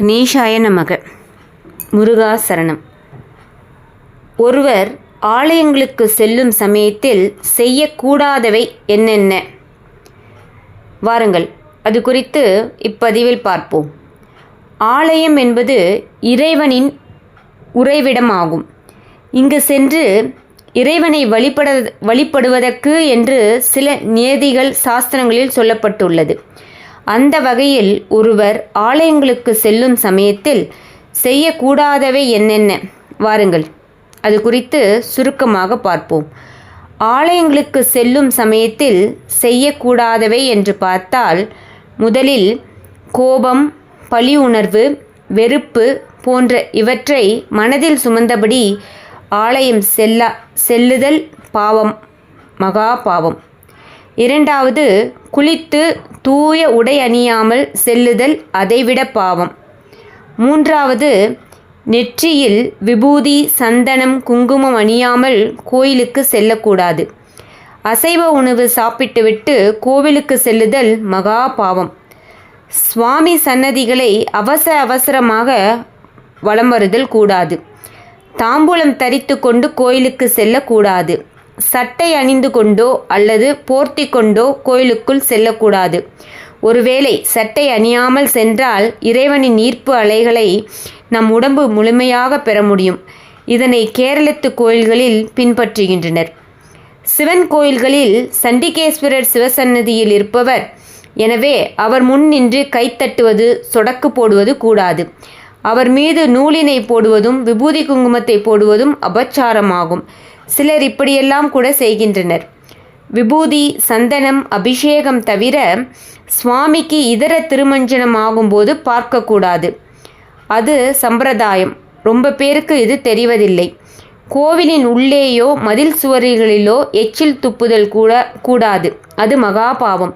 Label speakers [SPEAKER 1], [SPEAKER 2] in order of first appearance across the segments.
[SPEAKER 1] கணேஷாய நமக. முருகா சரணம். ஒருவர் ஆலயங்களுக்கு செல்லும் சமயத்தில் செய்யக்கூடாதவை என்னென்ன? வாருங்கள் அது குறித்து இப்பதிவில் பார்ப்போம். ஆலயம் என்பது இறைவனின் உறைவிடமாகும். இங்கு சென்று இறைவனை வழிபட வழிபடுவதற்கு என்று சில நியதிகள் சாஸ்திரங்களில் சொல்லப்பட்டுள்ளது. அந்த வகையில் ஒருவர் ஆலயங்களுக்கு செல்லும் சமயத்தில் செய்யக்கூடாதவை என்னென்ன? வாருங்கள் அது குறித்து சுருக்கமாக பார்ப்போம். ஆலயங்களுக்கு செல்லும் சமயத்தில் செய்யக்கூடாதவை என்று பார்த்தால் முதலில் கோபம் பழி உணர்வு வெறுப்பு போன்ற இவற்றை மனதில் சுமந்தபடி ஆலயம் செல்லா செல்லுதல் பாவம் மகா பாவம். இரண்டாவது குளித்து தூய உடை அணியாமல் செல்லுதல் அதைவிட பாவம். மூன்றாவது நெற்றியில் விபூதி சந்தனம் குங்குமம் அணியாமல் கோயிலுக்கு செல்லக்கூடாது. அசைவ உணவு சாப்பிட்டுவிட்டு கோவிலுக்கு செல்லுதல் மகா பாவம். சுவாமி சன்னதிகளை அவசர அவசரமாக வலம் வருதல் கூடாது. தாம்பூலம் தரித்து கொண்டு கோயிலுக்கு செல்லக்கூடாது. சட்டை அணிந்து கொண்டோ அல்லது போர்த்தி கொண்டோ கோயிலுக்குள் செல்லக்கூடாது. ஒருவேளை சட்டை அணியாமல் சென்றால் இறைவனின் ஈர்ப்பு அலைகளை நம் உடம்பு முழுமையாக பெற முடியும். இதனை கேரளத்து கோயில்களில் பின்பற்றுகின்றனர். சிவன் கோயில்களில் சண்டிகேஸ்வரர் சிவசன்னதியில் இருப்பவர். எனவே அவர் முன் நின்று கைத்தட்டுவது சொடக்கு போடுவது கூடாது. அவர் மீது நூலினை போடுவதும் விபூதி குங்குமத்தை போடுவதும் அபச்சாரமாகும். சிலர் இப்படியெல்லாம் கூட செய்கின்றனர். விபூதி சந்தனம் அபிஷேகம் தவிர சுவாமிக்கு இதர திருமஞ்சனம் ஆகும்போது பார்க்கக்கூடாது. அது சம்பிரதாயம். ரொம்ப பேருக்கு இது தெரிவதில்லை. கோவிலின் உள்ளேயோ மதில் சுவரிகளிலோ எச்சில் துப்புதல் கூட கூடாது. அது மகாபாவம்.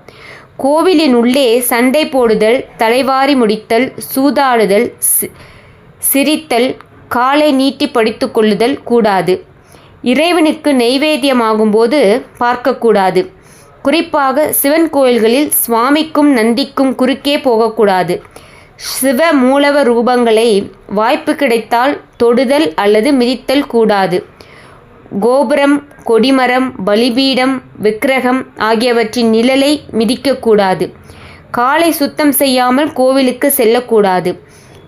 [SPEAKER 1] கோவிலின் உள்ளே சண்டை போடுதல் தலைவாரி முடித்தல் சூதாடுதல் சிரித்தல் காலை நீட்டி படித்து கொள்ளுதல் கூடாது. இறைவனுக்கு நெய்வேத்தியமாகும்போது பார்க்கக்கூடாது. குறிப்பாக சிவன் கோயில்களில் சுவாமிக்கும் நந்திக்கும் குறுக்கே போகக்கூடாது. சிவ மூலவ ரூபங்களை வாய்ப்பு கிடைத்தால் தொடுதல் அல்லது மிதித்தல் கூடாது. கோபுரம் கொடிமரம் பலிபீடம் விக்கிரகம் ஆகியவற்றின் நிழலை மிதிக்கக்கூடாது. காலை சுத்தம் செய்யாமல் கோவிலுக்கு செல்லக்கூடாது.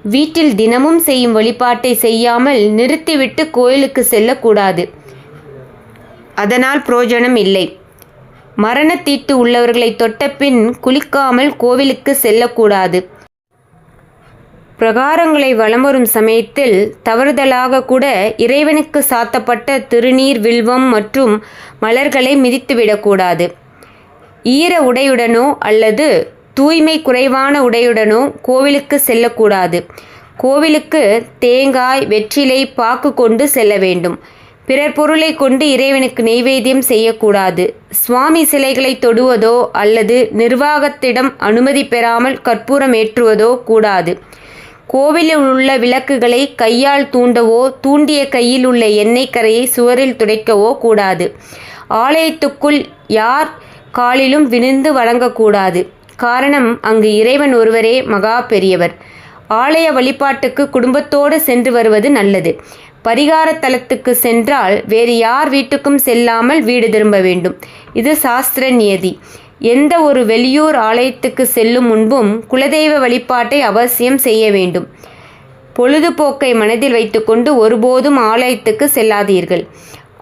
[SPEAKER 1] வீட்டில் தினமும் செய்யும் வழிபாட்டை செய்யாமல் நிறுத்திவிட்டு கோயிலுக்கு செல்லக்கூடாது. அதனால் புரோஜனம் இல்லை. மரணத்தீட்டு உள்ளவர்களை தொட்டபின் குளிக்காமல் கோவிலுக்கு செல்லக்கூடாது. பிரகாரங்களை வலம் வரும் சமயத்தில் தவறுதலாக கூட இறைவனுக்கு சாத்தப்பட்ட திருநீர் வில்வம் மற்றும் மலர்களை மிதித்துவிடக்கூடாது. ஈர உடையுடனோ அல்லது தூய்மை குறைவான உடையுடனோ கோவிலுக்கு செல்லக்கூடாது. கோவிலுக்கு தேங்காய் வெற்றிலை பாக்கு கொண்டு செல்ல வேண்டும். பிறர் பொருளை கொண்டு இறைவனுக்கு நெய்வேத்தியம் செய்யக்கூடாது. சுவாமி சிலைகளை தொடுவதோ அல்லது நிர்வாகத்திடம் அனுமதி பெறாமல் கற்பூரம் ஏற்றுவதோ கூடாது. கோவிலில் உள்ள விளக்குகளை கையால் தூண்டவோ தூண்டிய கையில் உள்ள எண்ணெய் கரையை சுவரில் துடைக்கவோ கூடாது. ஆலயத்துக்குள் யார் காலிலும் விழுந்து வணங்கக்கூடாது காரணம் அங்கு இறைவன் ஒருவரே மகா பெரியவர். ஆலய வழிபாட்டுக்கு குடும்பத்தோடு சென்று வருவது நல்லது. பரிகாரத்தலத்துக்கு சென்றால் வேறு யார் வீட்டுக்கும் செல்லாமல் வீடு திரும்ப வேண்டும். இது சாஸ்திர நியதி. எந்த ஒரு வெளியூர் ஆலயத்துக்கு செல்லும் முன்பும் குலதெய்வ வழிபாட்டை அவசியம் செய்ய வேண்டும். பொழுதுபோக்கை மனதில் வைத்துக்கொண்டு ஒருபோதும் ஆலயத்துக்கு செல்லாதீர்கள்.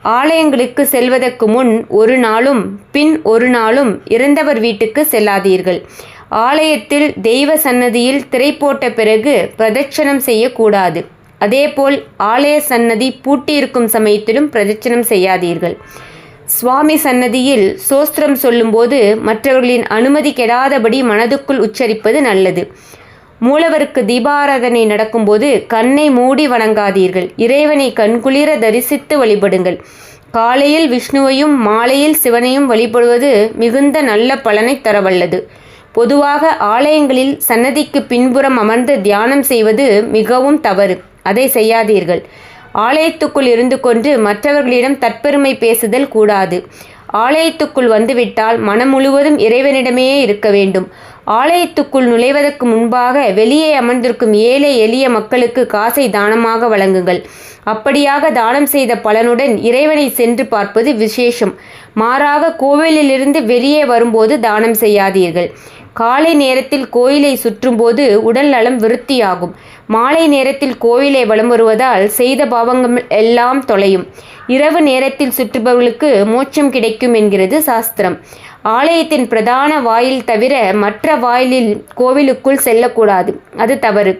[SPEAKER 1] ஆலயங்களுக்கு செல்வதற்கு முன் ஒரு நாளும் பின் ஒரு நாளும் இறந்தவர் வீட்டுக்கு செல்லாதீர்கள். ஆலயத்தில் தெய்வ சன்னதியில் திரை போட்ட பிறகு பிரதட்சணம் செய்யக்கூடாது. அதேபோல் ஆலய சன்னதி பூட்டியிருக்கும் சமயத்திலும் பிரதட்சணம் செய்யாதீர்கள். சுவாமி சன்னதியில் சோஸ்திரம் சொல்லும்போது மற்றவர்களின் அனுமதி கெடாதபடி மனதுக்குள் உச்சரிப்பது நல்லது. மூலவருக்கு தீபாராதனை நடக்கும்போது கண்ணை மூடி வணங்காதீர்கள். இறைவனை கண்குளிர தரிசித்து வழிபடுங்கள். காலையில் விஷ்ணுவையும் மாலையில் சிவனையும் வழிபடுவது மிகுந்த நல்ல பலனை தரவல்லது. பொதுவாக ஆலயங்களில் சன்னதிக்கு பின்புறம் அமர்ந்து தியானம் செய்வது மிகவும் தவறு. அதை செய்யாதீர்கள். ஆலயத்துக்குள் இருந்து கொண்டு மற்றவர்களிடம் தற்பெருமை பேசுதல் கூடாது. ஆலயத்துக்குள் வந்துவிட்டால் மனம் முழுவதும் இறைவனிடமே இருக்க வேண்டும். ஆலயத்துக்குள் நுழைவதற்கு முன்பாக வெளியே அமர்ந்திருக்கும் ஏழை எளிய மக்களுக்கு காசை தானமாக வழங்குங்கள். அப்படியாக தானம் செய்த பலனுடன் இறைவனை சென்று பார்ப்பது விசேஷம். மாறாக கோவிலிலிருந்து வெளியே வரும்போது தானம் செய்யாதீர்கள். காலை நேரத்தில் கோயிலை சுற்றும்போது உடல் நலம் விருத்தியாகும். மாலை நேரத்தில் கோயிலை வலம் வருவதால் செய்த பாவங்கள் எல்லாம் தொலையும். இரவு நேரத்தில் சுற்றுபவர்களுக்கு மோட்சம் கிடைக்கும் என்கிறது சாஸ்திரம். ஆலயத்தின் பிரதான வாயில் தவிர மற்ற வாயிலில் கோவிலுக்குள் செல்லக்கூடாது. அது தவறு.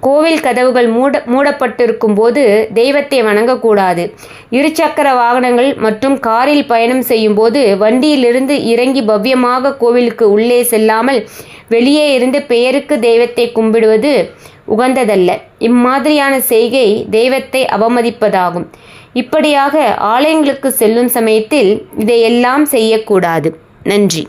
[SPEAKER 1] கோவில் கதவுகள் மூட மூடப்பட்டிருக்கும் போது தெய்வத்தை வணங்கக்கூடாது. இருசக்கர வாகனங்கள் மற்றும் காரில் பயணம் செய்யும் போது வண்டியிலிருந்து இறங்கி பவ்யமாக கோவிலுக்கு உள்ளே செல்லாமல் வெளியே இருந்து பெயருக்கு தெய்வத்தை கும்பிடுவது உகந்ததல்ல. இம்மாதிரியான செய்கை தெய்வத்தை அவமதிப்பதாகும். இப்படியாக ஆலயங்களுக்கு செல்லும் சமயத்தில் இதையெல்லாம் செய்யக்கூடாது. நன்றி.